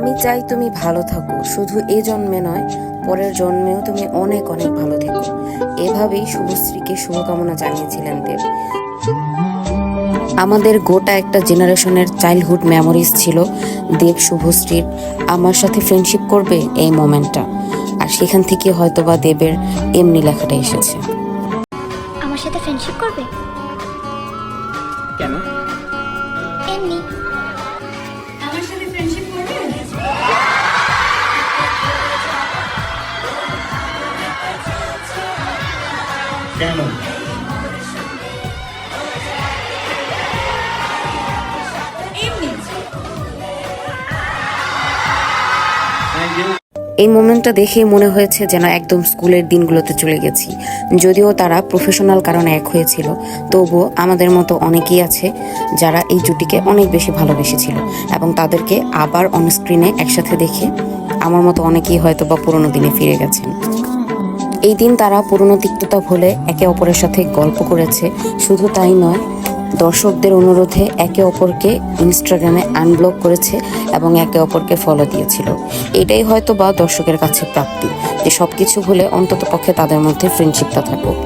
আমি চাই তুমি ভালো থাকো। শুধু এ জন্মে নয় পরের জন্মেও তুমি অনেক অনেক ভালো থেকো। এভাবেই শুভশ্রীকে শুভকামনা জানিয়েছিলেন দেব। আমাদের গোটা একটা জেনারেশনের চাইল্ডহুড মেমোরিজ ছিল দেব শুভশ্রীর আমার সাথে ফ্রেন্ডশিপ করবে এই মোমেন্টটা। আর সেখান থেকে হয়তোবা দেবের এমনি লেখাটা এসেছে। আমার সাথে ফ্রেন্ডশিপ করবে? কেন? এমনি। কেন? এই মোমেন্টটা দেখেই মনে হয়েছে যেন একদম স্কুলের দিনগুলোতে চলে গেছি। যদিও তারা প্রফেশনাল কারণে এক হয়েছিল তবুও আমাদের মতো অনেকেই আছে যারা এই জুটিকে অনেক বেশি ভালোবেসেছিল এবং তাদেরকে আবার অনস্ক্রিনে একসাথে দেখে আমার মতো অনেকেই হয়তো বা পুরোনো দিনে ফিরে গেছেন। এই দিন তারা পুরনো তিক্ততা ভুলে একে অপরের সাথে গল্প করেছে। শুধু তাই নয়, দর্শকদের অনুরোধে একে অপরকে ইনস্টাগ্রামে আনব্লক করেছে এবং একে অপরকে ফলো দিয়েছিল। এটাই হয়তো বা দর্শকের কাছে প্রাপ্তি যে সব কিছু ভুলে অন্তত পক্ষে তাদের মধ্যে ফ্রেন্ডশিপটা থাকুক।